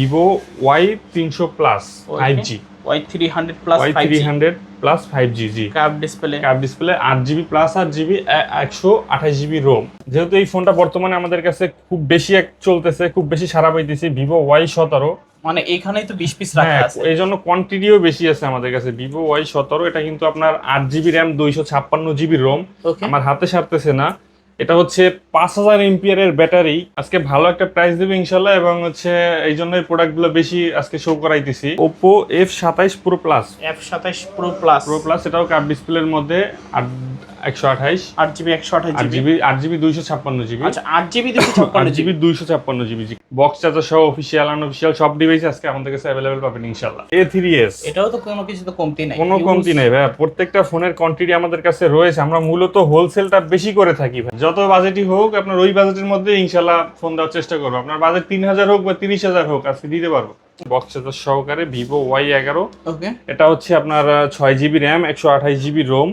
Vivo Y তিনশো plus five G Y three hundred plus Y three hundred plus five G G cup display cup display আট GB plus আট GB একশো আঠাশ GB Rome যেহেতু এই ফোনটা বর্তমানে আমাদের কাছে খুব বেশি এক চলতেছে খুব বেশি সারা পাইতেছি ভিভো ওয়াই সতেরো। মানে এখানেই তো বিশ পিস রাখা হ্যাঁ আছে। এই জন্য কোয়ান্টিটিও বেশি আছে আমাদের কাছে। ভিভো ওয়াই সতেরো এটা কিন্তু আপনার আট জিবি র্যাম দুইশো ছাপ্পান্ন জিবি রোম আমার হাতে সারতেছে না। এটা হচ্ছে পাঁচ হাজার এমপিয়ারের ব্যাটারি। আজকে ভালো একটা প্রাইস দেবে ইনশাল্লাহ এবং হচ্ছে এই জন্য প্রোডাক্টগুলো বেশি আজকে শো করাইতেছি। ওপো এফ সাতাইশ প্রো প্লাস এফ সাতাইশ প্রো প্লাস প্রো প্লাস এটাও কাপ ডিসপ্লের মধ্যে। আট একশো আঠাইশ। আট জিবি একশো জিবি? জিবি আট জিবি দুইশো ছাপ্পান্ন জিবি। আচ্ছা আট জিবি ছাপ্পান্ন দুইশো ছাপ্পান্ন জিবি বক্স চার্জার সহ অফিসিয়াল আনঅফিসিয়াল সব ডিভাইস আজকে আমাদের কাছে অ্যাভেলেবেল পাবেন ইনশাল্লাহ এ থ্রি এস এটাও তো কোনো কিছু তো কমতি নাই। কোনো কমতি নেই ভাই প্রত্যেকটা ফোনের কোয়ান্টিটি আমাদের কাছে রয়েছে। আমরা মূলত হোলসেলটা বেশি করে থাকি ভাই যত বাজেটই হোক আপনার ওই বাজেটের মধ্যে ইনশাল্লাহ ফোন দেওয়ার চেষ্টা করব। আপনার বাজেট তিন হাজার হোক বা তিরিশ হাজার হোক আজকে দিতে পারব। বক্স চার্জার সহকারে ভিভো ওয়াই এগারো। এটা হচ্ছে আপনার ছয় জিবি র্যাম একশো আঠাশ GB ROM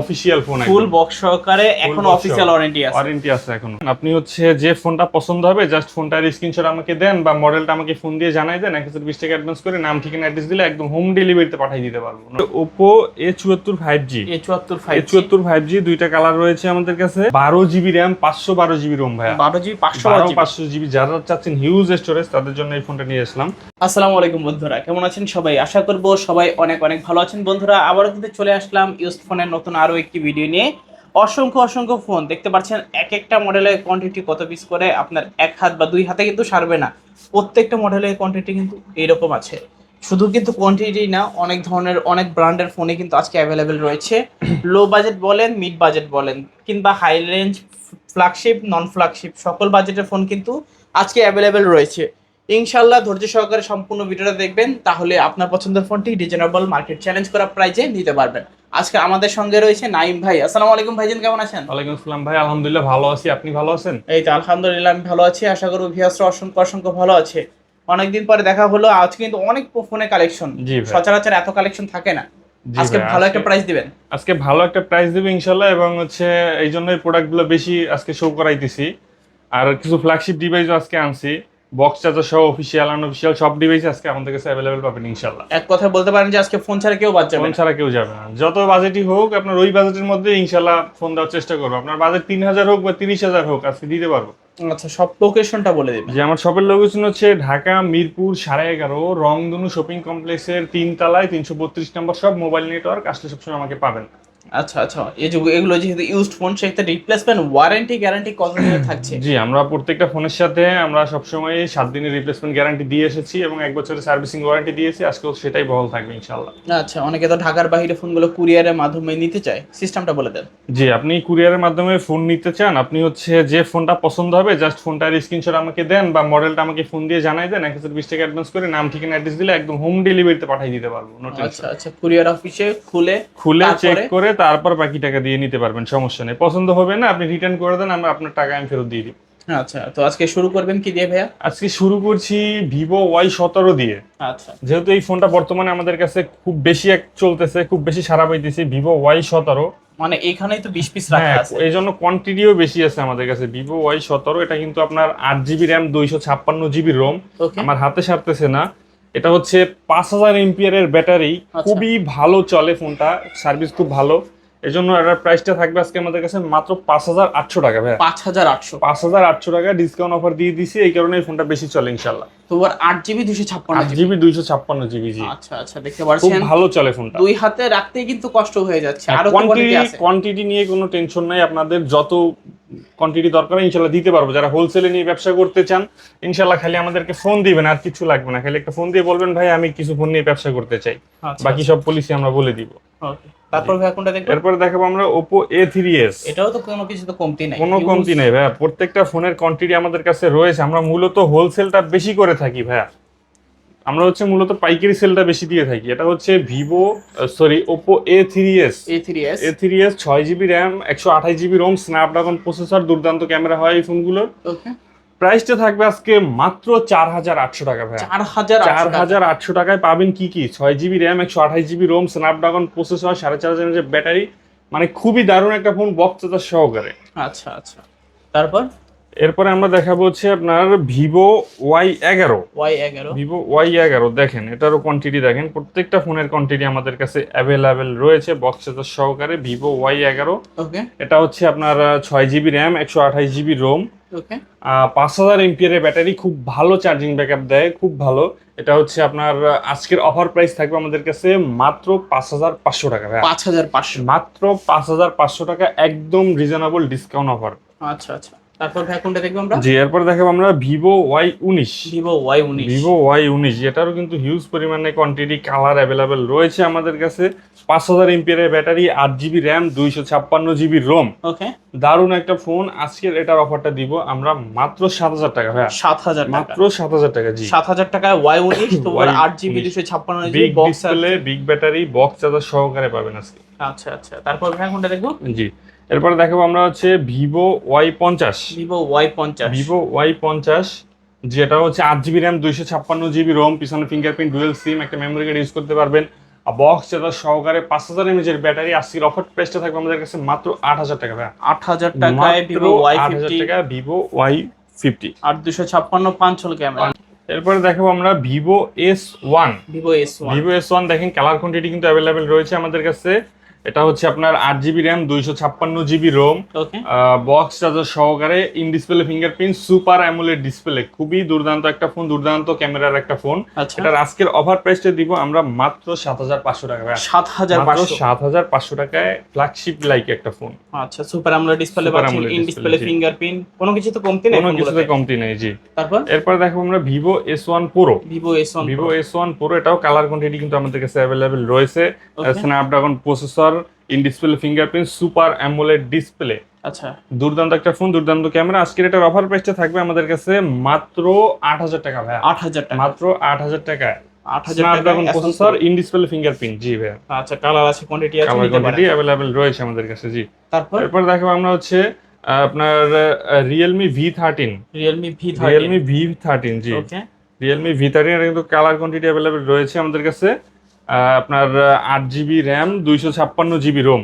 official phone full box সহকারে এখন অফিসিয়াল ওয়ারেন্টি আছে। ওয়ারেন্টি আছে এখন। আপনি হচ্ছে যে ফোনটা পছন্দ হবে জাস্ট ফোনটার স্ক্রিনশট আমাকে দেন বা মডেলটা আমাকে ফোন দিয়ে জানাই দেন এক হাজার বিশ টাকা অ্যাডভান্স করে নাম ঠিকানা অ্যাড্রেস দিলে একদম হোম ডেলিভারিতে পাঠিয়ে দিতে পারব। ওপো এ চুয়াত্তর ফাইভ জি এ চুয়াত্তর ফাইভ চুয়াত্তর ফাইভ জি দুইটা কালার রয়েছে আমাদের কাছে। বারো জিবি র্যাম পাঁচশো বারো জিবি রোম ভাইয়া। বারো জিবি পাঁচশো পাঁচশো জিবি যারা চাচ্ছেন হিউজ স্টোরেজ তাদের জন্য এই ফোনটা নিয়ে আসলাম। আসসালামু আলাইকুম বন্ধুরা, কেমন আছেন সবাই? আশা করব সবাই অনেক অনেক ভালো আছেন। বন্ধুরা, আবারও কিন্তু চলে আসলাম ইউজ ফোনের নতুন আরও একটি ভিডিও নিয়ে। অসংখ্য অসংখ্য ফোন, দেখতে পাচ্ছেন এক একটা মডেলের কোয়ান্টিটি কত পিস করে, আপনার এক হাত বা দুই হাতে কিন্তু সারবে না। প্রত্যেকটা মডেলের কোয়ান্টিটি কিন্তু এইরকম আছে। শুধু কিন্তু কোয়ান্টিটি না, অনেক ধরনের, অনেক ব্র্যান্ডের ফোনে কিন্তু আজকে অ্যাভেলেবেল রয়েছে। লো বাজেট বলেন মিড বাজেট বলেন, কিংবা high range flagship non flagship সকল বাজেটের ফোন কিন্তু আজকে অ্যাভেলেবেল রয়েছে। ইনশাল্লাহ ধৈর্য সহকারে সম্পূর্ণ ভিডিওটা দেখবেন তাহলে আপনার পছন্দের ফোনটি রিজনেবল মার্কেট চ্যালেঞ্জ করা প্রাইজে নিতে পারবেন। আজকে আমাদের সঙ্গে রয়েছে নাইম ভাই। আসসালামু আলাইকুম ভাইজান কেমন আছেন? ওয়ালাইকুম আসসালাম ভাই আলহামদুলিল্লাহ ভালো আছি। আপনি ভালো আছেন? এই তো আলহামদুলিল্লাহ আমি ভালো আছি। আশা করব ভিয়াসরা অসংখ্য অসংখ্য ভালো আছে। অনেকদিন পরে দেখা হলো আজকে কিন্তু অনেক ফোনে কালেকশন সচরাচর এত কালেকশন থাকে না। আজকে ভালো একটা প্রাইস দিবেন। আজকে ভালো একটা প্রাইস দেবে ইনশাল্লাহ এবং হচ্ছে এই জন্য এই প্রোডাক্টগুলো বেশি আজকে শো করাইতেছি। আর কিছু ফ্ল্যাগশিপ ডিভাইসও আজকে আনছি। বক্স চার্জার সহ অফিসিয়াল আনঅফিসিয়াল সব ডিভাইস আজকে আমাদের কাছে অ্যাভেলেবেল পাবেন ইনশাল্লাহ এক কথা বলতে পারেন যে আজকে ফোন ছাড়া কেউ যাবে ফোন ছাড়া কেউ যাবে না। যত বাজেটই হোক আপনার ওই বাজেটের মধ্যে ইনশাল্লাহ ফোন দেওয়ার চেষ্টা করব। আপনার বাজেট তিন হাজার হোক বা তিরিশ হাজার হোক আজকে দিতে পারব। আচ্ছা সব লোকেশনটা বলে দিবেন। যে আমার শপের লোকেশন হচ্ছে ঢাকা মিরপুর সাড়ে এগারো রংধনু শপিং কমপ্লেক্সের তিন তলায় তিনশো বত্রিশ নম্বর সব মোবাইল নেটওয়ার্ক আসলে সবসময় আমাকে পাবেন। আচ্ছা আচ্ছা। এই যে এগুলো যেহেতু ইউজড ফোন সেক্ষেত্রে রিপ্লেসমেন্ট ওয়ারেন্টি গ্যারান্টি কত দিনের থাকছে? জি আমরা প্রত্যেকটা ফোনের সাথে আমরা সবসময় সাত দিনের রিপ্লেসমেন্ট গ্যারান্টি দিয়ে এসেছি এবং এক বছরের সার্ভিসিং ওয়ারেন্টি দিয়েছি। আজকেও সেটাই বহাল থাকবে ইনশাল্লাহ আচ্ছা অনেকে তো ঢাকার বাইরে ফোনগুলো কুরিয়ারের মাধ্যমে নিতে চায়। সিস্টেমটা বলে দেন। জি আপনি কুরিয়ারের মাধ্যমে ফোন নিতে চান আপনি হচ্ছে যে ফোনটা পছন্দ হবে জাস্ট ফোনটার স্ক্রিনশট আমাকে দেন বা মডেলটা আমাকে ফোন দিয়ে জানাই দেন এক হাজার বিশ টাকা অ্যাডভান্স করে নাম ঠিকানা অ্যাড্রেস দিলে একদম হোম ডেলিভারিতে পাঠিয়ে দিতে পারব আচ্ছা আচ্ছা কুরিয়ার অফিসে খুলে খুলে চেক করে তারপর বাকি টাকা দিয়ে নিতে পারবেন সমস্যা নেই। পছন্দ হবে না আপনি রিটার্ন করে দেন আমরা আপনার টাকা আমি ফেরত দিয়ে দিই আচ্ছা তো আজকে শুরু করবেন কি দিয়ে ভাইয়া? আজকে শুরু করছি ভিভো ওয়াই সতেরো দিয়ে। আচ্ছা। যেহেতু এই ফোনটা বর্তমানে আমাদের কাছে খুব বেশি এক চলতেছে খুব বেশি সারা পাইতেছি ভিভো ওয়াই সতেরো। মানে এখানেই তো বিশ পিস রাখা হ্যাঁ আছে। এই জন্য কোয়ান্টিটিও বেশি আছে আমাদের কাছে ভিভো ওয়াই সতেরো। এটা কিন্তু আপনার আট জিবি র্যাম দুইশো ছাপ্পান্ন জিবি রোম আমার হাতে সারতেছে না। এটা হচ্ছে পাঁচ হাজার এমপিয়ারের ব্যাটারি। আচ্ছা। খুবই ভালো চলে ফোনটা সার্ভিস খুব ভালো। এই জন্য এটার প্রাইসটা থাকবে আজকে আমাদের কাছে মাত্র পাঁচ হাজার আটশো টাকা ভাই পাঁচ হাজার আটশো। পাঁচ হাজার আটশো টাকা ডিসকাউন্ট অফার দিয়ে দিছি এই কারণে এই ফোনটা বেশি চলে ইনশাল্লাহ তোমার আট জিবি দুশো ছাপ্পান্ন জিবি দুইশো ছাপ্পান্ন জিবি জি। আচ্ছা আচ্ছা দেখতে খুব ভালো চলে ফোনটা। দুই হাতে রাখতেই কিন্তু কষ্ট হয়ে যাচ্ছে আরও কোয়ান্টিটি কোয়ান্টিটি নিয়ে কোনো টেনশন নাই আপনাদের যত কোয়ান্টিটি দরকার ইনশাল্লাহ দিতে পারব। যারা হোলসেলে নিয়ে ব্যবসা করতে চান ইনশাল্লাহ খালি আমাদেরকে ফোন দিবেন আর কিছু লাগবে না। খালি একটা ফোন দিয়ে বলবেন ভাই আমি কিছু ফোন নিয়ে ব্যবসা করতে চাই। আচ্ছা, বাকি সব পলিসি আমরা বলে দিব। তারপর ভাইয়া কোনটা দেখবেন? এরপরে দেখাবো আমরা ওপো এ থ্রি এস এটাও তো কোনো কিছু তো কমতি নাই। কোনো কমতি নেই ভাইয়া। প্রত্যেকটা ফোনের কোয়ান্টিটি আমাদের কাছে রয়েছে। আমরা মূলত হোলসেলটা বেশি করে থাকি ভাইয়া। আমরা হচ্ছে মূলত পাইকারি সেলটা বেশি দিয়ে থাকি। এটা হচ্ছে Vivo sorry Oppo A three S A three S A three S ছয় জিবি র্যাম একশো আঠাশ জিবি রোম স্ন্যাপড্রাগন প্রসেসর দুর্দান্ত ক্যামেরা হয় এই ফোনগুলোর। ওকে। প্রাইসটা থাকবে আজকে মাত্র চার হাজার আটশো টাকা ভাই চার হাজার চার হাজার আটশো টাকায় পাবেন কি কি? ছয় জিবি র্যাম একশো আঠাশ জিবি রোম স্ন্যাপড্রাগন প্রসেসর সাড়ে চার হাজার ব্যাটারি। মানে খুবই দারুণ একটা ফোন চার্জার সহকারে। আচ্ছা আচ্ছা। তারপর? এরপরে আমরা দেখাবো হচ্ছে আপনার ভিভো ওয়াই এগারো। ওয়াই এগারো। ভিভো ওয়াই এগারো দেখেন এটারও কোয়ান্টিটি দেখেন প্রত্যেকটা ফোনের কোয়ান্টিটি আমাদের কাছে অ্যাভেলেবেল রয়েছে বক্স সহকারে ভিভো ওয়াই এগারো। এটা হচ্ছে আপনার ছয় জিবি র্যাম একশো আঠাশ জিবি রোম ওকে। পাঁচ হাজার এমপিয়ারের ব্যাটারি খুব ভালো চার্জিং ব্যাকআপ দেয় খুব ভালো। এটা হচ্ছে আপনার আজকের অফার প্রাইস থাকবে আমাদের কাছে মাত্র পাঁচ হাজার পাঁচশো টাকা পাঁচ হাজার পাঁচশো। মাত্র পাঁচ হাজার পাঁচশো টাকা একদম রিজনেবল ডিসকাউন্ট অফার আচ্ছা আচ্ছা। তারপর ভাই কোনটা দেখব আমরা? জি এরপর দেখাবো আমরা ভিভো ওয়াই উনিশ। ভিভো ওয়াই উনিশ। ভিভো ওয়াই উনিশ এটারও কিন্তু হিউজ পরিমাণে কোয়ান্টিটি কালার অ্যাভেলেবেল রয়েছে আমাদের কাছে। পাঁচ হাজার ব্যাটারি আট জিবি র্যাম দুইশো ছাপ্পান্ন জিবি রোম ওকে দারুণ একটা ফোন আজকের এটার অফারটা দিব আমরা মাত্র সাত হাজার টাকা ভাইয়া। সাত হাজার টাকা। মাত্র সাত হাজার টাকা জি। সাত হাজার টাকায় ওয়াই উনিশ তোমার Y19 আট জিবি দুশো ছাপ্পান্ন big display big battery box charger সহকারে পাবেন আজকে। আচ্ছা আচ্ছা। তারপর ভাই কোনটা দেখব? জি। এরপরে দেখাবো আমরা হচ্ছে ভিভো ওয়াই পঞ্চাশ। ভিভো ওয়াই পঞ্চাশ। ভিভো ওয়াই পঞ্চাশ যেটা হচ্ছে আট জিবি র্যাম দুইশো ছাপ্পান্ন জিবি রোম পিছনে ফিঙ্গারপ্রিন্ট ডুয়েল সিম একটা মেমোরি কার্ড ইউজ করতে পারবেন। আর বক্স চার্জার সহকারে পাঁচ হাজার এমএজের ব্যাটারি আজকের অফার প্রাইসটা থাকবে আমাদের কাছে মাত্র আট হাজার টাকা আট হাজার টাকায় ভিভো ওয়াই ফিফটি। টাকা ভিভো ওয়াই ফিফটি। আর দুশো ছাপ্পান্ন পাঁচ হল ক্যামেরা এরপরে দেখাবো আমরা Vivo S one. Vivo S one. Vivo S one দেখেন কালার কোয়ান্টিটি কিন্তু অ্যাভেলেবেল রয়েছে আমাদের কাছে। এটা হচ্ছে আপনার আট জিবি র্যাম দুইশো ছাপ্পান্ন জিবি রোম বক্স চার্জার সহকারে in display fingerprint super AMOLED display খুবই দুর্দান্ত একটা ফোন দুর্দান্ত ক্যামেরার একটা ফোন আচ্ছা। এটার আজকের অফার প্রাইসটা দিব আমরা মাত্র সাত হাজার পাঁচশো টাকা। সাত হাজার পাঁচশো। সাত হাজার পাঁচশো টাকায় ফ্ল্যাগশিপ লাইক একটা ফোন আচ্ছা সুপার আমলা ডিসপ্লে পাচ্ছেন ইন ডিসপ্লে। ফিঙ্গারপ্রিন্ট কোনো কিছু তো কমতি নেই কোনো কিছুতে কমতি নেই জি। তারপর? এরপর দেখো আমরা Vivo S one pro Vivo S one Vivo S one pro এটাও কালার কোয়ান্টিটি কিন্তু আমাদের কাছে অ্যাভেলেবেল রয়েছে. Snapdragon processor in display fingerprint super AMOLED display আচ্ছা। দুর্দান্ত একটা ফোন দুর্দান্ত ক্যামেরা আজকের এটার অফার প্রাইসটা থাকবে আমাদের কাছে মাত্র আট হাজার টাকা ভাইয়া। আট হাজার টাকা। মাত্র আট হাজার টাকা প্রসেসর ইন ডিসপ্লে ফিঙ্গারপ্রিন্ট জি ভাইয়া। আচ্ছা কালার আছে কোয়ান্টিটি আছে কালার কোয়ান্টিটি অ্যাভেলেবেল রয়েছে আমাদের কাছে জি। তারপর? এরপর দেখো আমরা হচ্ছে আপনার Realme V thirteen Realme V Realme V thirteen জি। ওকে রিয়েলমি ভি থার্টিন কিন্তু কালার কোয়ান্টিটি অ্যাভেলেবেল রয়েছে আমাদের কাছে। আপনার আট জিবি র্যাম দুইশো ছাপ্পান্ন জিবি রোম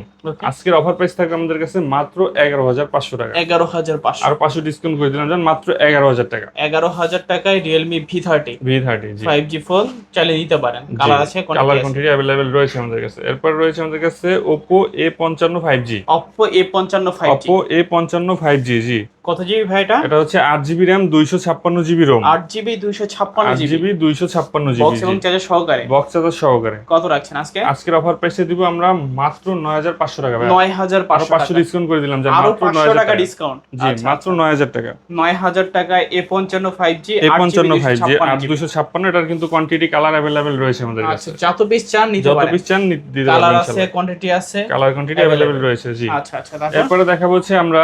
আজকের অফার প্রাইস থাকবে আমাদের কাছে মাত্র এগারো হাজার পাঁচশো টাকা। এগারো হাজার পাঁচশো। আর পাঁচশো ডিসকাউন্ট করে দিলাম জান মাত্র এগারো হাজার টাকা। এগারো হাজার টাকায় Realme V thirty V thirty জি। ফাইভ জি ফোন চালিয়ে নিতে পারেন। কালার আছে কালার কোয়ান্টিটি অ্যাভেলেবেল রয়েছে আমাদের কাছে। এরপর রয়েছে আমাদের কাছে ওপো এ পঞ্চান্ন ফাইভ জি অপ্পো এ পঞ্চান্ন ফাইভ জি ওপো এ পঞ্চান্ন ফাইভ জি জি। কত জিবি ভাই এটা? এটা হচ্ছে আট জিবি র্যাম দুইশো ছাপ্পান্ন জিবি রোম আট জিবি দুইশো ছাপ্পান্ন জিবি দুইশো ছাপ্পান্ন জিবি বক্স এবং চার্জার সহকারে? বক্স চার্জার সহকারে। কত রাখছেন আজকে? আজকের অফার প্রাইসে দিব আমরা মাত্র নয় হাজার পাঁচশো টাকা ভাইয়া। নয় হাজার পাঁচশো পাঁচশো ডিসকাউন্ট করে দিলাম আরও পাঁচশো টাকা টাকা। ডিসকাউন্ট জি মাত্র নয় হাজার টাকা নয় হাজার টাকায় এ পঞ্চান্ন ফাইভ জি এ পঞ্চান্ন ফাইভ জি দুশো ছাপ্পান্ন এটার কিন্তু কোয়ান্টিটি কালার অ্যাভেলেবেল রয়েছে আমাদের আচ্ছা কাছে। যত পিস চান নিতে যত পিস চান দিতে কালার আছে কোয়ান্টিটি আছে। কালার কোয়ান্টিটি অ্যাভেলেবেল রয়েছে জি। আচ্ছা আচ্ছা এরপরে দেখাবো হচ্ছে আমরা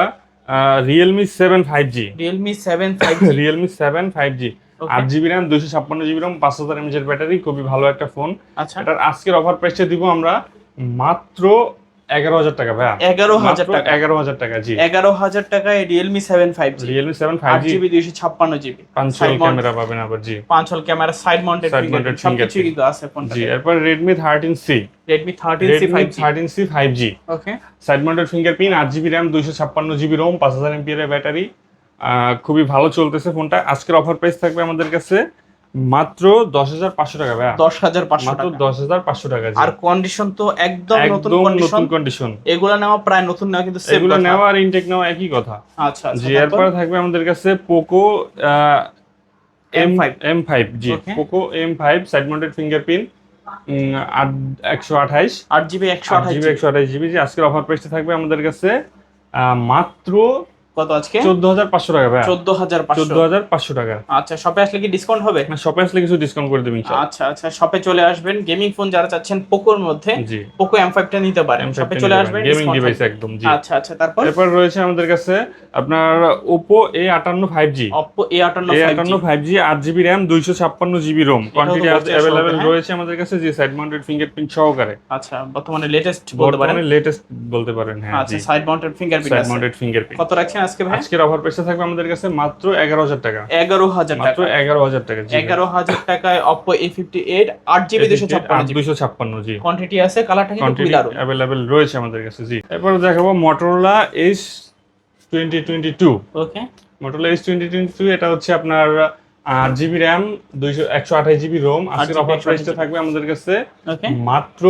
Realme seven five G Realme seven five Realme seven five G আট জিবি র্যাম দুইশো ছাপ্পান্ন জিবি র্যাম পাঁচ হাজার এমএচ এর ব্যাটারি খুবই ভালো একটা ফোন আচ্ছা। এটার আজকের অফার প্রাইসটা দিব আমরা মাত্র এগারো হাজার টাকা ভাইয়া। এগারো হাজার টাকা। এগারো হাজার টাকা জি। এগারো হাজার টাকায় Realme seven five G Realme seven five GB দুইশো ছাপ্পান্ন জিবি পাঁচশো ক্যামেরা পাবেন আবার জি। পাঁচ camera side mounted Side mounted সবকিছু কিন্তু আছে জি এরপর Redmi thirteen C Redmi thirteen C five thirteen C five G okay side mounted fingerprint আট জিবি র্যাম দুইশো ছাপ্পান্ন জিবি রোম পাঁচ হাজার এমপিয়ার ব্যাটারি খুবই ভালো চলতেছে ফোনটা আজকের অফার প্রাইস থাকবে আমাদের কাছে মাত্র দশ হাজার পাঁচশো টাকা ভাইয়া। দশ হাজার পাঁচশো মাত্র দশ হাজার পাঁচশো টাকা। আর কন্ডিশন তো একদম নতুন কন্ডিশন নতুন কন্ডিশন এগুলা নেওয়া প্রায় নতুন নেওয়া কিন্তু এগুলো নেওয়া আর ইনটেক নেওয়া একই কথা। আচ্ছা আচ্ছা জি এরপরে থাকবে আমাদের কাছে Poco M M5 M five G Poco M five side mounted fingerprint আট একশো আঠাইশ। আট জিবি একশো আঠাশ জিবি একশো আঠাশ জিবি আজকের অফার প্রাইসটা থাকবে আমাদের কাছে মাত্র কত আজকে? চোদ্দ হাজার পাঁচশো টাকা ভাই চোদ্দ হাজার চোদ্দ পাঁচশো হাজার পাঁচশো টাকা। আচ্ছা শপে আসলে কি ডিসকাউন্ট হবে? না শপে আসলে কিছু ডিসকাউন্ট করে দেবেন ইনশাআল্লাহ। আচ্ছা আচ্ছা শপে চলে আসবেন। গেমিং ফোন যারা চাচ্ছেন পোকোর মধ্যে পোকো এম ফাইভটা নিতে পারেন। শপে চলে আসবেন গেমিং ডিভাইস একদম জি। আচ্ছা আচ্ছা তারপর? এরপর রয়েছে আমাদের কাছে আপনার ফাইভ আটান্ন ফাইভ আট জিবি র্যাম দুইশো ছাপ্পান্ন জিবি রোম কোয়ান্টিটি হ্যাঁ? রয়েছে আমাদের কাছে যে সাইড মাউন্টেড ফিঙ্গারপ্রিন্ট সহকারে। আচ্ছা বর্তমানে লেটেস্ট বলতে পারেন? লেটেস্ট বলতে পারেন হ্যাঁ আচ্ছা side mounted fingerprint side mounted fingerprint কত রাখছেন আজকে ভাই? আজকের অফার প্রাইসটা থাকবে আমাদের কাছে মাত্র এগারো হাজার টাকা। এগারো হাজার মাত্র টাকা এগারো হাজার টাকা জি এগারো হাজার টাকায় দুশো ছাপ্পান্ন জিবি দুইশো ছাপ্পান্ন জি। কোয়ান্টিটি আছে কালারটা কিন্তু খুবই দারুণ। অ্যাভেলেবেল রয়েছে আমাদের কাছে জি। এরপর দেখাবো টু ওকে টোয়েন্টি এটা হচ্ছে আপনার আট জিবি র্যাম দুইশো একশো আঠাশ জিবি রোম আজকের অফার 128 প্রাইসটা থাকবে আমাদের কাছে মাত্র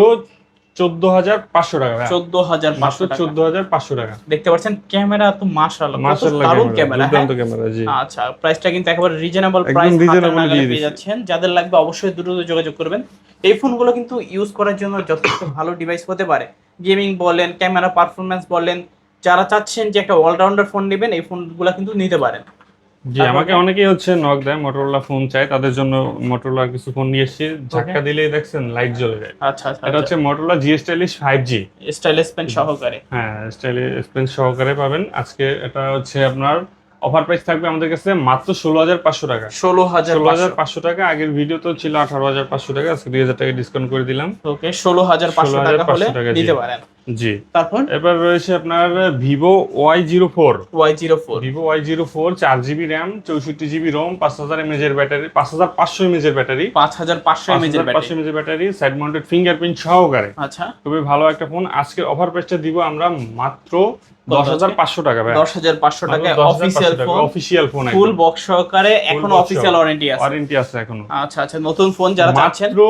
চোদ্দ হাজার পাঁচশো টাকা চোদ্দ হাজার পাঁচশো চোদ্দ হাজার পাঁচশো টাকা। দেখতে পাচ্ছেন ক্যামেরা তো মাশাআল্লাহ কত দারুণ ক্যামেরা দুর্দান্ত ক্যামেরা জি। আচ্ছা প্রাইসটা কিন্তু একেবারে রিজনেবল প্রাইস reasonable দিয়ে। যাচ্ছেন। যাদের লাগবে অবশ্যই দ্রুত যোগাযোগ করবেন। এই ফোনগুলো কিন্তু ইউজ করার জন্য যথেষ্ট ভালো ডিভাইস হতে পারে। গেমিং বলেন ক্যামেরা পারফরম্যান্স বলেন যারা চাচ্ছেন যে একটা অলরাউন্ডার ফোন নেবেন এই ফোনগুলো কিন্তু নিতে পারেন। জি আমাকে অনেকেই হচ্ছে নক দেয় মোটরোলা ফোন চাই তাদের জন্য কিছু ফোন নিয়ে এসেছি। ধাক্কা দিলেই দেখছেন লাইট জ্বলে যায়। আচ্ছা আচ্ছা এটা হচ্ছে Motorola G stylish five G stylish pen সহকারে। হ্যাঁ স্টাইলিশ পেন সহকারে পাবেন। আজকে এটা হচ্ছে আপনার অফার প্রাইস থাকবে আমাদের কাছে মাত্র ষোলো হাজার পাঁচশো টাকা। ষোলো হাজার ষোলো হাজার পাঁচশো টাকা আগের ভিডিও তো ছিল আঠারো হাজার পাঁচশো টাকা আজকে দুই হাজার টাকা ডিসকাউন্ট করে দিলাম। ওকে ষোলো হাজার পাঁচশো টাকা হলে 16,500 টাকা, জি। নিতে পারেন। জি। তারপর? এবার রয়েছে আপনার Vivo Y zero four. Y zero four. Vivo Y zero four চার জিবি র্যাম চৌষট্টি জিবি রোম পাঁচ হাজার এমএজ এর ব্যাটারি পাঁচ হাজার পাঁচশো এমএজ এর ব্যাটারি। পাঁচ হাজার পাঁচশো এমএজ এর পাঁচশো এমএজ এর ব্যাটারি সাইড মাউন্টেড ফিঙ্গারপ্রিন্ট সহকারে। আচ্ছা। খুবই ভালো একটা ফোন আজকের অফার প্রাইসটা দিব আমরা মাত্র দশ হাজার পাঁচশো টাকা দশ হাজার পাঁচশো টাকা official phone official phone full box সহকারে এখন অফিসিয়াল ওয়ারেন্টি আছে। ওয়ারেন্টি আছে এখনও। আচ্ছা আচ্ছা নতুন ফোন যারা চাচ্ছেন। মাত্র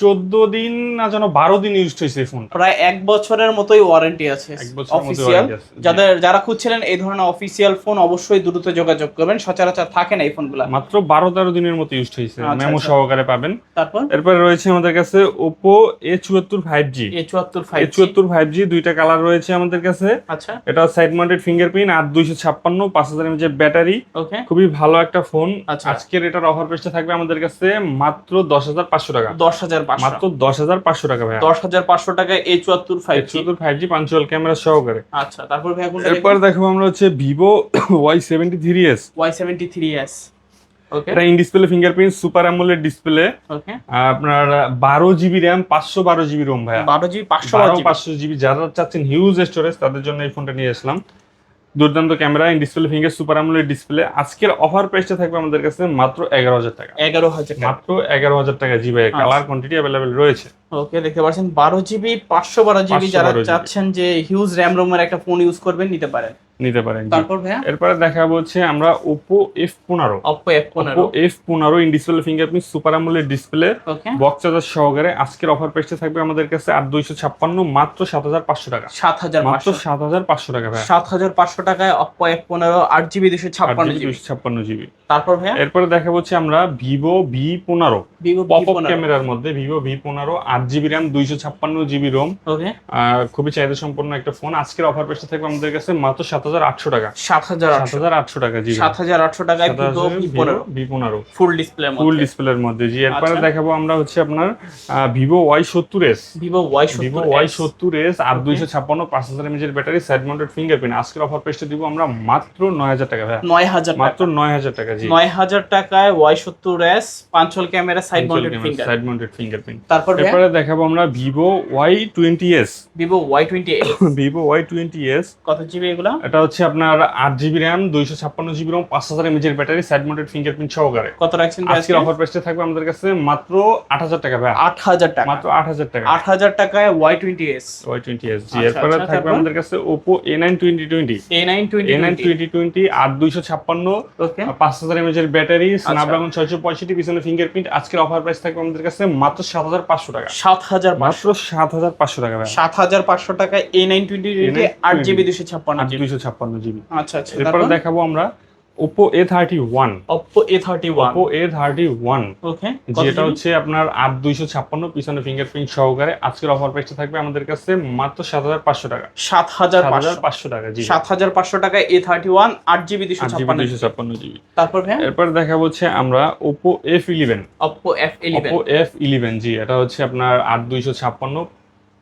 চোদ্দ দিন না যেন বারো দিন ইউজ হয়েছে ফোন প্রায় এক বছরের মতোই ওয়ারেন্টি আছে। অফিসিয়াল। যাদের যারা খুঁজছিলেন এই ধরনের অফিসিয়াল ফোন অবশ্যই দ্রুত যোগাযোগ করবেন। সচরাচর থাকে না এই ফোনগুলো মাত্র বারো তেরো দিনের মতো ইউজ হয়েছে। আচ্ছা, মেমো আচ্ছা। সহকারে পাবেন। তারপর? এরপরে রয়েছে আমাদের কাছে ওপো এ চুয়াত্তর ফাইভ জি এ চুয়াত্তর ফাইভ চুয়াত্তর ফাইভ জি দুইটা কালার রয়েছে আমাদের কাছে। আচ্ছা। এটা সাইড মাউন্টেড ফিঙ্গারপ্রিন্ট আর দুইশো ছাপ্পান্ন পাঁচ হাজার এমএজ ব্যাটারি। ওকে। খুবই ভালো একটা ফোন আচ্ছা। আজকের এটার অফার প্রাইসটা থাকবে আমাদের কাছে মাত্র দশ হাজার পাঁচশো টাকা। দশ হাজার পাঁচশো। মাত্র দশ হাজার পাঁচশো টাকা ভাইয়া। দশ হাজার পাঁচশো টাকায় এ চুয়াত্তর ফাইভ চুয়াত্তর ফাইভ জি পাঞ্চুয়াল ক্যামেরা সহকারে। আচ্ছা তারপর ভাই এরপর দেখো আমরা হচ্ছে Vivo Y seventy three S Y seventy three S এটা in display fingerprint super AMOLED display আপনার বারো জিবি র্যাম পাঁচশো বারো জিবি রোম ভাইয়া। বারো জিবি পাঁচশো পাঁচশো জিবি যারা চাচ্ছেন হিউজ স্টোরেজ তাদের জন্য এই ফোনটা নিয়ে আসলাম। দুর্দান্ত camera in display finger super আমলের ডিসপ্লে আজকের অফার প্রাইসটা থাকবে আমাদের কাছে মাত্র এগারো হাজার টাকা। এগারো হাজার মাত্র এগারো হাজার টাকা জি ভাই কালার কোয়ান্টিটি অ্যাভেলেবেল রয়েছে। ওকে দেখতে পাচ্ছেন বারো জিবি পাঁচশো বারো জিবি যারা চাচ্ছেন যে হিউজ র্যাম রোমের একটা ফোন ইউজ করবেন নিতে পারেন। নিতে পারেন জি। তারপর ভাইয়া? এরপরে দেখাবো হচ্ছে আমরা ওপো এফ পনেরো। অপ্পো এফ ওপো পনেরো এফ পনেরো in display fingerprint super display box charger সহকারে আজকের অফার প্রাইসটা থাকবে আমাদের কাছে আর দুইশো ছাপ্পান্ন মাত্র সাত হাজার পাঁচশো টাকা। সাত হাজার মাত্র পাঁচশো সাত হাজার পাঁচশো টাকা ভাই সাত হাজার পাঁচশো টাকায় অপ্পো এফ পনেরো আট জিবি দুশো ছাপ্পান্ন জিবি ছাপ্পান্ন জিবি তারপর ভাইয়া? এরপরে দেখা হচ্ছে আমরা ভিভো ভি পনেরো। ভিভো পপ ক্যামেরার মধ্যে ভিভো ভি পনেরো আট জিবি র্যাম দুইশো ছাপ্পান্ন জিবি রোম ওকে খুবই চাহিদা সম্পন্ন একটা ফোন আজকের অফার প্রাইসটা থাকবে আমাদের কাছে মাত্র সাত হাজার আটশো টাকা। সাত হাজার সাত হাজার আটশো টাকা জি সাত হাজার আটশো টাকায় পনেরো ফুল ডিসপ্লে ফুল ডিসপ্লের মধ্যে। জি। এরপরে আচ্ছা। দেখাবো আমরা হচ্ছে আপনার ভিভো ওয়াই সত্তর S Vivo Y Vivo Y সত্তর এস আর দুইশো ছাপ্পান্ন পাঁচ হাজার এমএজের ব্যাটারি সাইড মাউন্টেড ফিঙ্গারপ্রিন্ট আজকের অফার প্রাইসটা দিব আমরা মাত্র নয় হাজার টাকা ভাই নয় হাজার মাত্র নয় হাজার টাকা জি। নয় হাজার টাকায় ওয়াই সত্তর S পাঁচল camera side mounted finger side mounted fingerprint তারপর এরপরে দেখাবো আমরা Vivo Y twenty S Vivo Y twenty eight Vivo Y twenty S কত জিবি এগুলা? এটা হচ্ছে আপনার আট জিবি র্যাম দুইশো ছাপ্পান্ন জিবি রম পাঁচ হাজার এমএজের ব্যাটারি সাইড মাউন্টেড ফিঙ্গারপ্রিন্ট সহকারে। কত রাখছেন আজকের অফার প্রাইসটা থাকবে আমাদের কাছে মাত্র আট হাজার টাকা ভাই আট হাজার টাকা। মাত্র আট হাজার টাকা। আট হাজার টাকায় Y twenty S Y twenty S জি আচ্ছা, এরপরে আচ্ছা, থাকবে আমাদের কাছে Oppo A nine twenty twenty A nine twenty A nine twenty twenty আট দুইশো ছাপ্পান্ন পাঁচ হাজার এমএজের ব্যাটারি আচ্ছা। স্ন্যাপড্রাগন ছয়শো পঁয়ষট্টি পিছনে ফিঙ্গারপ্রিন্ট আজকের অফার প্রাইস থাকবে আমাদের কাছে মাত্র সাত হাজার পাঁচশো টাকা। সাত হাজার মাত্র সাত হাজার পাঁচশো টাকা ভাই সাত হাজার পাঁচশো টাকায় এ নাইন টোয়েন্টি টোয়েন্টি আট জিবি দুশো ছাপ্পান্ন। দুইশো ছাপ্পান্ন জিবি। আচ্ছা আচ্ছা। এরপরে দেখাবো আমরা Oppo A thirty one Oppo A thirty one Oppo A thirty one okay যেটা হচ্ছে আপনার আট দুইশো ছাপ্পান্ন পিছনে ফিঙ্গারপ্রিন্ট সহকারে। আজকের অফার প্রাইসটা থাকবে আমাদের কাছে মাত্র সাত হাজার পাঁচশো টাকা। সাত হাজার পাঁচশো। টাকা জি। সাত হাজার পাঁচশো টাকায় এ থার্টি ওয়ান আট জিবি দুশো ছাপ্পান্ন। দুইশো ছাপ্পান্ন জিবি তারপর এরপর দেখা হচ্ছে আমরা Oppo F eleven Oppo F eleven Oppo F eleven জি। এটা হচ্ছে আপনার আট দুইশো ছাপ্পান্ন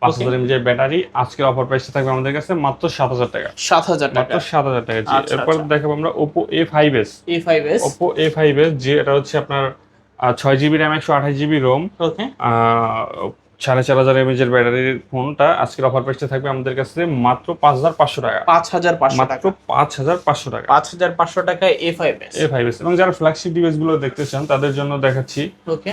পাঁচ. হাজার এমএজের ব্যাটারি আজকের অফার প্রাইসটা থাকবে আমাদের কাছে মাত্র সাত হাজার টাকা। সাত হাজার টাকা। মাত্র সাত হাজার টাকা আচ্ছা, এরপর আচ্ছা। দেখাবো আমরা Oppo A five S A five S Oppo A five S যে এটা হচ্ছে আপনার ছয় জিবি র্যাম একশো আঠাশ জিবি রোম ওকে সাড়ে চার হাজার এমএজ এর ব্যাটারির ফোনটা আজকের অফার প্রাইসটা থাকবে আমাদের কাছে মাত্র পাঁচ হাজার পাঁচশো টাকা। পাঁচ হাজার পাঁচশো মাত্র পাঁচ হাজার পাঁচশো টাকা। পাঁচ হাজার পাঁচশো টাকায় A five S A five S এবং যারা ফ্ল্যাগশিপ ডিভাইসগুলো দেখতে চান তাদের জন্য দেখাচ্ছি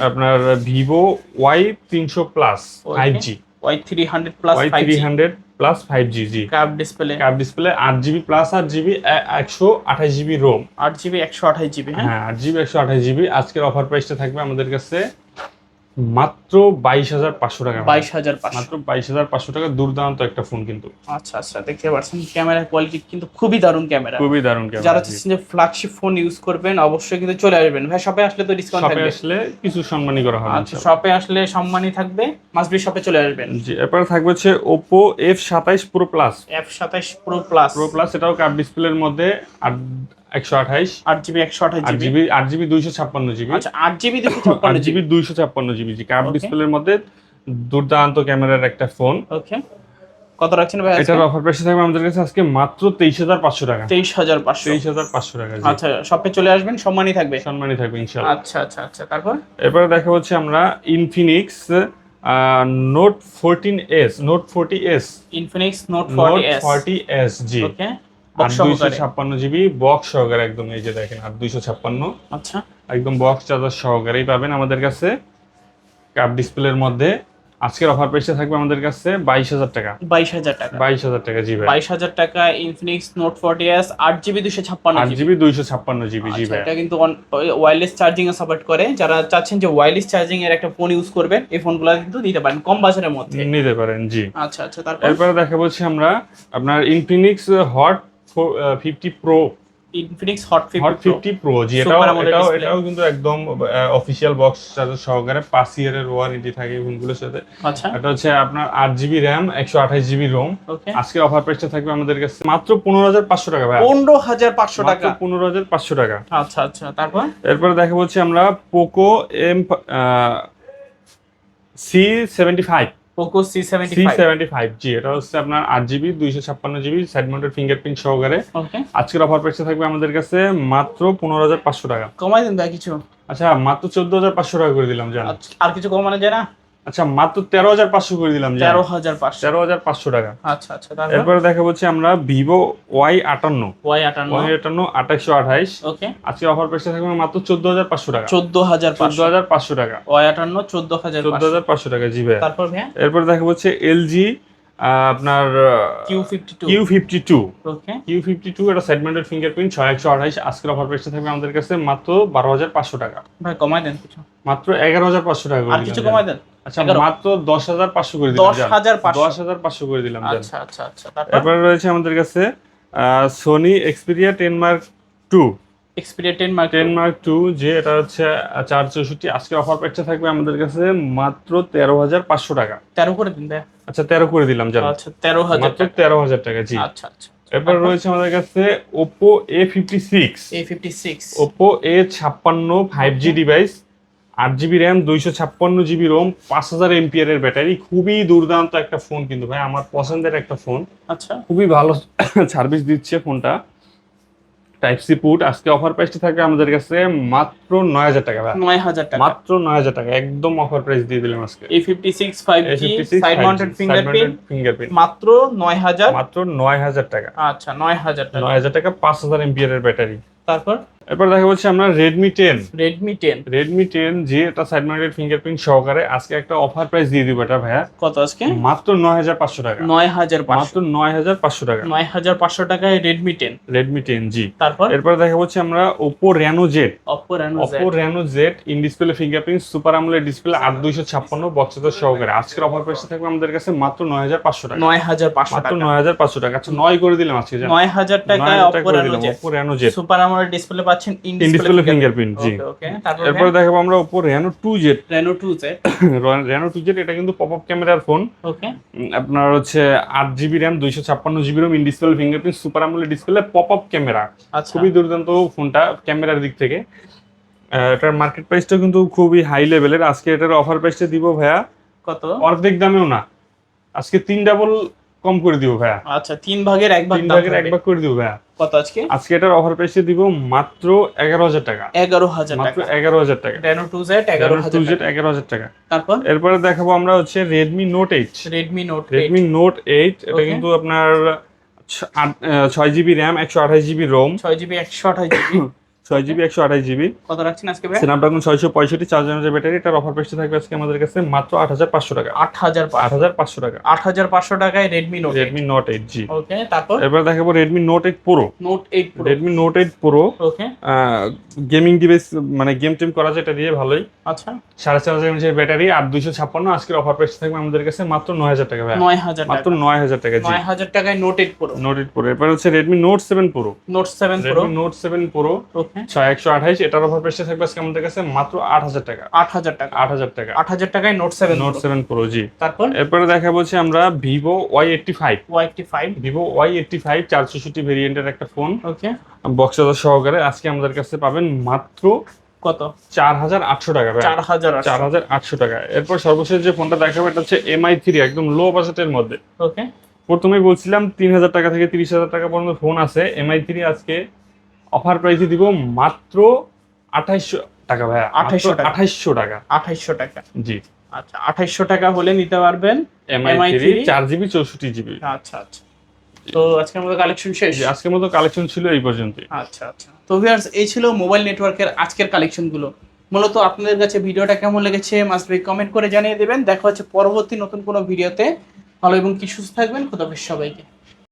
আপনার ভিভো ওয়াই তিনশো plus five G Y three hundred plus Y three hundred plus five G জি। কার্ভ ডিসপ্লে কার্ভ ডিসপ্লে আট জিবি প্লাস আট জিবি একশো আঠাশ জিবি রোম আট জিবি একশো আঠাশ জিবি হ্যাঁ? হ্যাঁ আট জিবি একশো আঠাশ জিবি। আজকের অফার প্রাইসটা থাকবে আমাদের কাছে মাত্র বাইশ হাজার পাঁচশো টাকা বাইশ হাজার মাত্র বাইশ হাজার পাঁচশো টাকা দুর্দান্ত একটা ফোন কিন্তু। আচ্ছা আচ্ছা দেখতে পাচ্ছেন ক্যামেরার কোয়ালিটি কিন্তু খুবই দারুণ ক্যামেরা। খুবই দারুণ যারা ক্যামেরা চাচ্ছেন যে ফ্ল্যাগশিপ ফোন ইউজ করবেন অবশ্যই কিন্তু চলে আসবেন। ভাই শপে আসলে তো ডিসকাউন্ট শপে থাকবে। আসলে কিছু সম্মানই করা হবে আচ্ছা শপে আসলে সম্মানই থাকবে মাসবি শপে চলে আসবেন। জি এরপরে থাকবে হচ্ছে সাতাইশ প্রো প্লাস এফ সাতাশ প্রো প্লাস প্রো প্লাস এটাও কার্ভ ডিসপ্লের মধ্যে একশো আঠাইশ। আট জিবি একশো আঠাশ জিবি। আট জিবি দুইশো ছাপ্পান্ন জিবি। আচ্ছা আট জিবি ছাপ্পান্ন দুইশো ছাপ্পান্ন জিবি জি কার্ভ. ডিসপ্লের মধ্যে দুর্দান্ত ক্যামেরার একটা ফোন ওকে কত রাখছেন ভাই এটার অফার প্রাইস থাকবে আমাদের কাছে আজকে মাত্র তেইশ হাজার পাঁচশো টাকা। তেইশ হাজার পাঁচশো। তেইশ হাজার পাঁচশো টাকা আচ্ছা শপে চলে আসবেন সম্মানই থাকবে। সম্মানই থাকবে ইনশাল্লাহ আচ্ছা আচ্ছা আচ্ছা তারপর? এরপরে দেখা হচ্ছে আমরা Infinix note fourteen S note forty S Infinix note note forty S forty S জি। ওকে জিবি বক্স সহকারে একদম এই যে দেখেন আর দুইশো ছাপ্পান্ন। আচ্ছা। একদম বক্স চার্জার সহকারেই পাবেন আমাদের কাছে। কাপ ডিসপ্লের মধ্যে আজকের অফার প্রাইসে থাকবে আমাদের কাছে বাইশ হাজার টাকা। বাইশ হাজার টাকা। বাইশ হাজার টাকা জি ভাই বাইশ হাজার টাকা ইনফিনিক্স নোট ফর্টি এস আট জিবি দুশো ছাপ্পান্ন আট জিবি। দুইশো ছাপ্পান্ন জিবি জি আচ্ছা, ভাই এটা কিন্তু ওয়্যারলেস চার্জিং এ সাপোর্ট করে। যারা চাচ্ছেন যে ওয়্যারলেস চার্জিং এর একটা ফোন ইউজ করবেন এই ফোনগুলো কিন্তু দিতে পারেন কম বাজারের মধ্যে। নিতে পারেন জি। আচ্ছা আচ্ছা তারপর? এরপরে দেখা বলছি আমরা আপনার Infinix hot fifty pro Infinix hot fifty pro জি এটাও এটাও এটাও কিন্তু একদম অফিসিয়াল বক্স চার্জার সহকারে পাঁচ ইয়ারের ওয়ারেন্টি থাকে ফোনগুলোর সাথে। আচ্ছা। এটা হচ্ছে আপনার আট জিবি র্যাম একশো আঠাশ জিবি রোম ওকে আজকের অফার প্রাইসটা থাকবে আমাদের কাছে মাত্র পনেরো হাজার পাঁচশো টাকা ভাই। পনেরো হাজার পাঁচশো টাকা। পনেরো হাজার পাঁচশো টাকা। আচ্ছা আচ্ছা। তারপর? এরপরে দেখা হচ্ছে আমরা Poco M C seventy five Poco C seventy seventy five G এটা হচ্ছে আপনার আট জিবি দুইশো ছাপ্পান্ন জিবি সাইড মাউন্টেড ফিঙ্গারপ্রিন্ট সহকারে। আজকের অফার প্রাইসটা থাকবে আমাদের কাছে মাত্র পনেরো হাজার পাঁচশো টাকা। কমাই দিন ভাই কিছু। আচ্ছা মাত্র চোদ্দ হাজার পাঁচশো টাকা করে দিলাম জান। আচ্ছা, আর কিছু কমানো যায় না? আচ্ছা মাত্র তেরো হাজার পাঁচশো করে দিলাম তেরো হাজার পাঁচশো। তেরো হাজার পাঁচশো টাকা। আচ্ছা আচ্ছা এরপরে দেখা হচ্ছে আমরা ভিভো ওয়াই আটান্ন। ওয়াই আটান্ন। ওয়াই আটান্ন আঠাশশো আঠাইশ। ওকে। আজকে অফার প্রাইসটা থাকবে মাত্র চোদ্দ হাজার পাঁচশো টাকা। চোদ্দ হাজার চোদ্দ হাজার পাঁচশো টাকা। ওয়াই আটান্ন চোদ্দ হাজার চোদ্দ হাজার পাঁচশো টাকা জি ভাই। তারপর এরপর দেখা হচ্ছে এলজি আপনার Q fifty two Q fifty two okay Q fifty two এটা সেগমেন্টেড ফিঙ্গারপ্রিন্ট ছয় একশো আঠাইশ আজকের অফার প্রাইসটা থাকবে আমাদের কাছে মাত্র বারো হাজার পাঁচশো টাকা। ভাই কমাই দেন কিছু। মাত্র এগারো হাজার পাঁচশো টাকা আর কিছু। কমাই দেন? আচ্ছা মাত্র দশ হাজার পাঁচশো করে দিলাম দশ হাজার পাঁচশো। দশ হাজার পাঁচশো করে দিলাম আচ্ছা আচ্ছা আচ্ছা। তারপর? রয়েছে আমাদের কাছে Sony Xperia ten mark two Xperia ten mark ten mark two যে এটা হচ্ছে চার চৌষট্টি। আজকে অফার প্রাইসটা থাকবে আমাদের কাছে মাত্র তেরো হাজার পাঁচশো টাকা। তেরো করে দিন ভাই আচ্ছা তেরো করে দিলাম জান। আচ্ছা তেরো হাজার মাত্র টাকা। তেরো হাজার টাকা জি। আচ্ছা আচ্ছা এরপর রয়েছে আমাদের কাছে Oppo A fifty six A fifty six Oppo A ছাপ্পান্ন ফাইভ জি ডিভাইস আট জিবি র্যাম দুইশো ছাপ্পান্ন জিবি রোম পাঁচ হাজার এমপিয়ার এর ব্যাটারি। খুবই দুর্দান্ত একটা ফোন কিন্তু ভাই আমার পছন্দের একটা ফোন। আচ্ছা। খুবই ভালো সার্ভিস দিচ্ছে ফোনটা। টাইপ সি পুট আজকে অফার প্রাইসটি থাকবে আমাদের কাছে মাত্র নয় হাজার টাকা নয় হাজার টাকা। মাত্র নয় হাজার টাকা একদম অফার প্রাইস দিয়ে দিলাম আজকে। A fifty six five side mounted fingerprint fingerprint মাত্র নয় হাজার। মাত্র নয় হাজার টাকা। আচ্ছা নয় হাজার টাকা। নয় হাজার টাকা পাঁচ হাজার এমপিয়ার এর ব্যাটারি তারপর? এরপর দেখা হচ্ছে আমরা Redmi ten Redmi ten Redmi ten যে এটা সাইড মাউন্টেড ফিঙ্গারপ্রিন্ট সহকারে আজকে একটা অফার প্রাইস দিয়ে দিব এটা ভাইয়া। কত আজকে? মাত্র নয় হাজার পাঁচশো টাকা। নয় হাজার মাত্র নয় হাজার পাঁচশো টাকা। নয় হাজার পাঁচশো টাকায় রেডমি টেন রেডমি টেন জি। তারপর? এরপর দেখা হচ্ছে আমরা Oppo Reno Z Oppo Reno Oppo Reno Z in display fingerprint super AMOLED display আট দুইশো ছাপ্পান্ন বক্সের সহকারে। আজকের অফার প্রাইসটা থাকবে আমাদের কাছে মাত্র নয় হাজার পাঁচশো টাকা। নয় হাজার পাঁচশো মাত্র টাকা। নয় হাজার পাঁচশো টাকা। আচ্ছা নয় করে দিলাম আজকে। নয় হাজার টাকায় Oppo Reno Oppo Z super AMOLED display পাচ্ছেন ইন ডিসপ্লে ফিঙ্গারপ্রিন্ট জি। ওকে তারপর দেখাবো আমরা Oppo Reno two Z Reno two Z Reno two Z এটা কিন্তু পপ আপ ক্যামেরার ফোন। ওকে আপনার হচ্ছে আট জিবি র্যাম দুইশো ছাপ্পান্ন GB ROM in display fingerprint super AMOLED display pop up camera. আচ্ছা। খুবই দুর্দান্ত ফোনটা ক্যামেরার দিক থেকে। এটার মার্কেট প্রাইসটা কিন্তু খুবই হাই লেভেলের আজকে এটার অফার প্রাইসটা দিব ভাইয়া। কত? অর্ধেক দামেও না। আজকে তিন ডাবল কম করে দিব ভাইয়া। আচ্ছা তিন ভাগের এক ভাগ তিন ভাগের এক ভাগ করে দিব ভাইয়া। কত আজকে? আজকে এটার অফার প্রাইসে দিব মাত্র এগারো হাজার টাকা। এগারো হাজার মাত্র টাকা। এগারো হাজার টাকা। রেনো টু জেড এগারো টু টাকা। জেড এগারো হাজার টাকা। তারপর? এরপরে দেখাবো আমরা হচ্ছে Redmi note eight Redmi note Redmi note eight এটা কিন্তু আপনার ছয় জিবি র্যাম একশো আঠাশ জিবি রোম ছয় জিবি একশো আঠাশ জিবি ছয় জিবি একশো আঠাশ জিবি কত রাখছেন আজকে ভাই? স্ন্যাপড্রাগন ছয়শো পঁয়ষট্টি চার জনের ব্যাটারি এটার অফার প্রাইসটা থাকবে আজকে আমাদের কাছে মাত্র আট হাজার পাঁচশো টাকা। আট হাজার আট হাজার পাঁচশো টাকা। আট হাজার পাঁচশো টাকায় Redmi note Redmi note eight জি ওকে তারপর? এবার দেখাবো Redmi note eight pro note eight Redmi note eight pro okay gaming device মানে গেম টেম করা যায় এটা দিয়ে ভালোই। আচ্ছা। সাড়ে চার হাজার এমএচের ব্যাটারি আর দুইশো ছাপ্পান্ন আজকের অফার প্রাইস থাকবে আমাদের কাছে মাত্র নয় হাজার টাকা ভাই নয় হাজার মাত্র নয় হাজার টাকা নয় হাজার টাকায় note eight pro note eight pro এরপর হচ্ছে Redmi note seven pro note seven pro note seven pro ছয় একশো আঠাইশ এটার অফার প্রাইসটা থাকবে আজকে আমাদের কাছে মাত্র আট হাজার টাকা। আট হাজার টাকা। আট হাজার টাকা। আট হাজার টাকায় note seven note seven pro জি। তারপর? এরপরে দেখা বলছে আমরা Vivo Y eighty five Y eighty five Vivo Y eighty five চারশোষট্টি ভেরিয়েন্টের একটা ফোন ওকে বক্স সহকারে আজকে আমাদের কাছে পাবেন মাত্র কত? চার হাজার আটশো টাকা চার হাজার চার হাজার আটশো টাকা। এরপর সর্বশেষ যে ফোনটা দেখাবো এটা হচ্ছে এমআই থ্রি একদম লো বাজেটের মধ্যে। ওকে। প্রথমেই বলছিলাম তিন হাজার টাকা থেকে তিরিশ হাজার টাকা পর্যন্ত ফোন আছে। এমআই থ্রি আজকে অফার প্রাইসে দিব মাত্র আঠাইশশো টাকা ভাই 2800 টাকা। আঠাইশশো টাকা। আঠাইশশো টাকা। জি। আচ্ছা আঠাইশশো টাকা হলে নিতে পারবেন এমআই থ্রি চার জিবি চৌষট্টি জিবি আচ্ছা আচ্ছা। তো আজকের মতো কালেকশন শেষ? আজকের মতো কালেকশন ছিল এই পর্যন্ত আচ্ছা আচ্ছা। তো ভিউয়ার্স এই ছিল মোবাইল নেটওয়ার্কের আজকের কালেকশনগুলো মূলত আপনাদের কাছে ভিডিওটা কেমন লেগেছে মাস্ট বি কমেন্ট করে জানিয়ে দেবেন। দেখা হচ্ছে পরবর্তী নতুন কোনো ভিডিওতে ভালো এবং কি সুস্থ থাকবেন। খুদাফিজ সবাইকে।